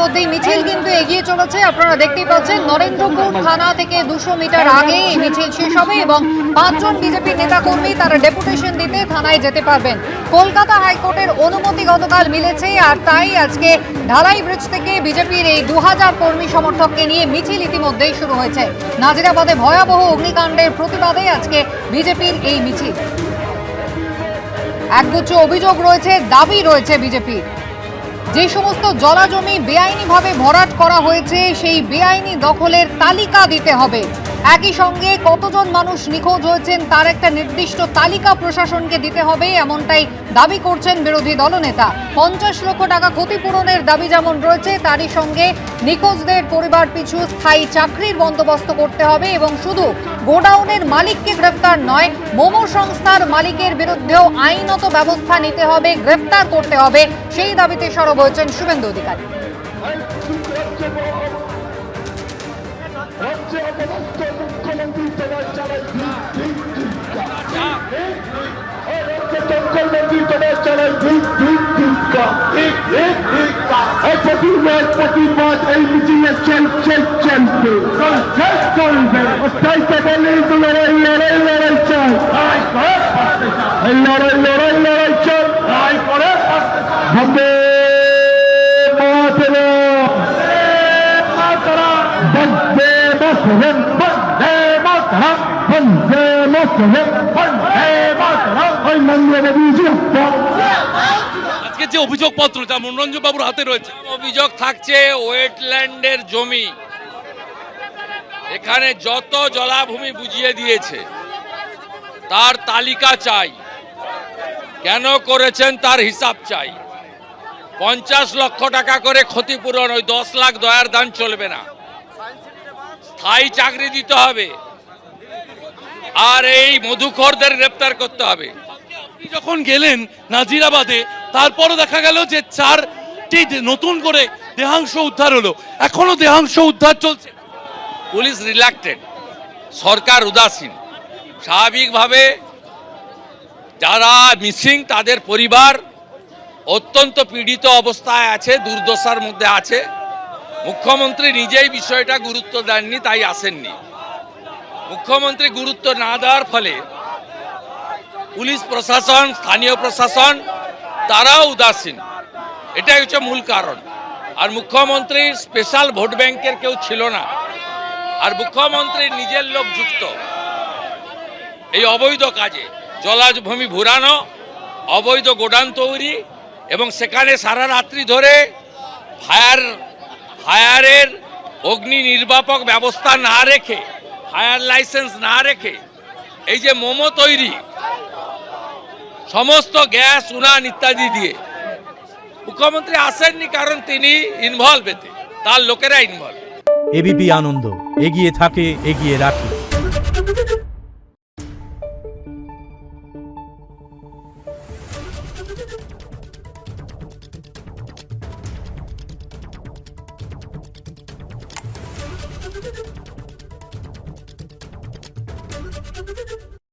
ইতিমধ্যেই মিছিল কিন্তু এগিয়ে চলেছে। আপনারা দেখতেই পাচ্ছেন, নরেন্দ্রপুর থানা থেকে দুশো মিটার আগে মিছিল শেষ হবে এবং পাঁচজন বিজেপি নেতাকর্মী তারা ডেপুটেশন দিতে থানায় যেতে পারবেন। কলকাতা হাইকোর্টের অনুমতি গতকাল মিলেছে আর তাই আজকে ঢালাই ব্রিজ থেকে বিজেপির এই দু হাজার কর্মী সমর্থককে নিয়ে মিছিল ইতিমধ্যেই শুরু হয়েছে। নাজিরাবাদে ভয়াবহ অগ্নিকাণ্ডের প্রতিবাদে আজকে বিজেপির এই মিছিল। একগুচ্ছ অভিযোগ রয়েছে, দাবি রয়েছে বিজেপির। যে সমস্ত জলাজমি বেআইনিভাবে ভরাট করা হয়েছে সেই বেআইনি দখলের তালিকা দিতে হবে। একই সঙ্গে কতজন মানুষ নিখোঁজ হয়েছেন তার একটা নির্দিষ্ট তালিকা প্রশাসনকে দিতে হবে, এমনটাই দাবি করছেন বিরোধী দলনেতা। পঞ্চাশ লক্ষ টাকা ক্ষতিপূরণের দাবি যেমন রয়েছে, তারই সঙ্গে নিখোঁজদের পরিবার পিছু স্থায়ী চাকরির বন্দোবস্ত করতে হবে এবং শুধু গোডাউনের মালিককে গ্রেফতার নয়, মোমো সংস্থার মালিকের বিরুদ্ধেও আইনত ব্যবস্থা নিতে হবে, গ্রেফতার করতে হবে, সেই দাবিতে সরব হয়েছেন শুভেন্দু অধিকারী। রাজ্যে অপদস্থ মুখ্যমন্ত্রী তোমার চালায় ভিক, ভিক, ভিক, এই রাজ্যে দখল মন্ত্রী তোমার চালায় ভিক, ভিক, ভিক্ষা। এই প্রতিবাদ প্রতিবাদ এই মিছিলে চলছে চলবে চলছে চলবে তাই তো বলি তো লড়াই লড়াই লড়াই চল এই লড়াই লড়াই লড়াই চল। লড়াই করে বন্দে মাতরম। মাতরম বন্দে মাতরম বন্দে মাতরম বন্দে মাতরম। ওই নরেন্দ্র মোদী আজকে যে অভিযোগপত্র যা মনোরঞ্জন বাবুর হাতে রয়েছে। অভিযোগ থাকছে ওয়েটল্যান্ডের জমি। এখানে যত জলাভূমি বুঝিয়ে দিয়েছে তার তালিকা চাই। কেন করেছেন তার হিসাব চাই। পঞ্চাশ লক্ষ টাকা করে ক্ষতিপূরণ ওই দশ লাখ দয়ার দান চলবে না। স্থায়ী চাকরি দিতে হবে। আর এই মধুখরদের গ্রেপ্তার করতে হবে। যখন গেলেন নাজিরাবাদে, তারপরও দেখা গেল যে চারটি নতুন করে দেহাংশ উদ্ধার হলো। এখনও দেহাংশ উদ্ধার চলছে। পুলিশ রিল্যাক্টেড। সরকার উদাসীন। স্বাভাবিকভাবে যারা মিসিং তাদের পরিবার অত্যন্ত পীড়িত অবস্থায় আছে, দুর্দশার মধ্যে আছে। মুখ্যমন্ত্রী নিজেই বিষয়টা গুরুত্ব দেননি, তাই আসেননি। মুখ্যমন্ত্রী গুরুত্ব না দেওয়ার ফলে পুলিশ প্রশাসন, স্থানীয় প্রশাসন, তারাও উদাসীন। এটাই হচ্ছে মূল কারণ। আর মুখ্যমন্ত্রী স্পেশাল ভোট ব্যাংকের কেউ ছিল না। আর মুখ্যমন্ত্রীর নিজের লোক যুক্ত। এই অবৈধ কাজে জলাভূমি ভুরানো, অবৈধ গোডান তৈরি এবং সেখানে সারা রাত্রি ধরে ফায়ার ফায়ারের অগ্নি নির্বাপক ব্যবস্থা না রেখে, ফায়ার লাইসেন্স না রেখে, এই যে মোমো তৈরি, সমস্ত গ্যাস, উনান ইত্যাদি দিয়ে। মুখ্যমন্ত্রী আসেননি কারণ তিনি ইনভলভ এতে, তার লোকেরা ইনভলভ এবিপি আনন্দ, এগিয়ে থাকে, এগিয়ে রাখে।